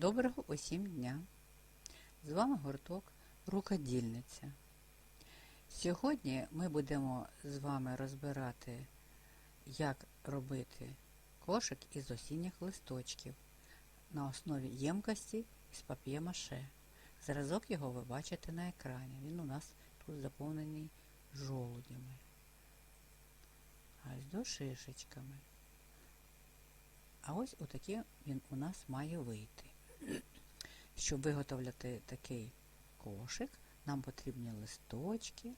Доброго усім дня! З вами гурток Рукодільниця. Сьогодні ми будемо з вами розбирати, як робити кошик із осінніх листочків на основі ємкості з пап'є-маше. Зразок його ви бачите на екрані. Він у нас тут заповнений жолудями. Ось до шишечками. А ось отакий він у нас має вийти. Щоб виготовляти такий кошик, нам потрібні листочки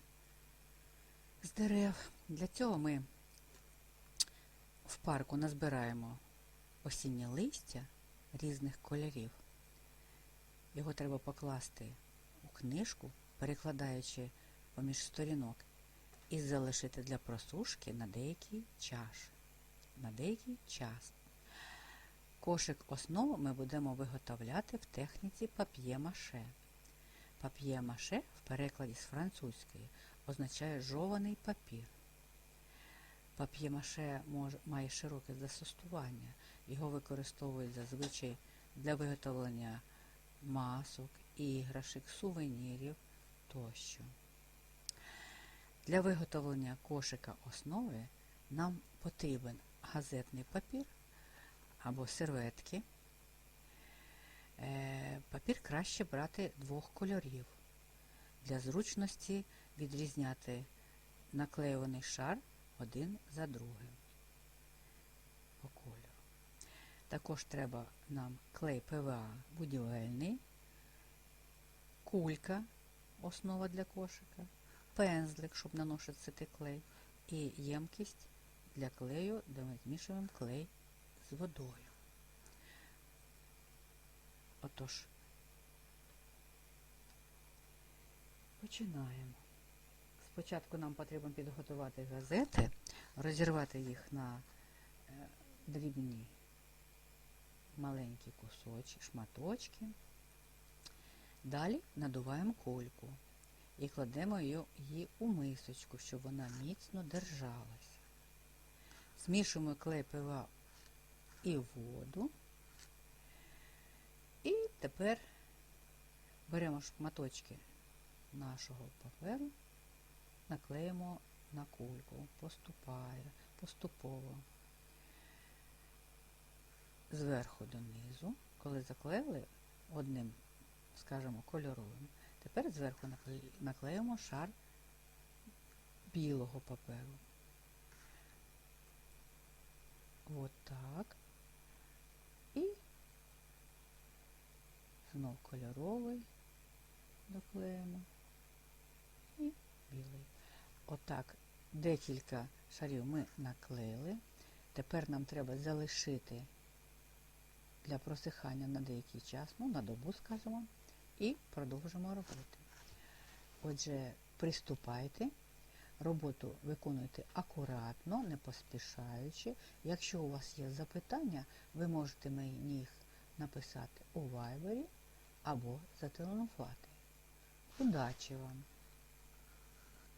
з дерев. Для цього ми в парку назбираємо осіннє листя різних кольорів. Його треба покласти у книжку, перекладаючи поміж сторінок, і залишити для просушки на деякий час. На деякий час. Кошик основу ми будемо виготовляти в техніці пап'є-маше. Пап'є-маше в перекладі з французької означає жований папір. Пап'є-маше має широке застосування. Його використовують зазвичай для виготовлення масок, іграшок, сувенірів тощо. Для виготовлення кошика основи нам потрібен газетний папір або серветки. Папір краще брати двох кольорів. Для зручності відрізняти наклеюваний шар один за другим по кольору. Також треба нам клей ПВА будівельний, кулька, основа для кошика, пензлик, щоб наносити клей, і ємкість для клею, де ми змішуємо клей водою. Отож, починаємо. Спочатку нам потрібно підготувати газети, розірвати їх на е, дрібні маленькі кусочки, шматочки. Далі надуваємо кульку і кладемо її у мисочку, щоб вона міцно держалася. Змішуємо клей пива і воду. І тепер беремо шматочки нашого паперу, наклеїмо на кульку, поступає, поступово зверху донизу, коли заклеїли одним, скажімо, кольоровим, тепер зверху наклеїмо шар білого паперу. От так. І знов кольоровий доклеїмо і білий. Отак декілька шарів ми наклеїли. Тепер нам треба залишити для просихання на деякий час, ну, на добу, скажімо, і продовжимо робити. Отже, приступайте. Роботу виконуйте акуратно, не поспішаючи. Якщо у вас є запитання, ви можете мені їх написати у вайбері або зателефонувати. Удачі вам!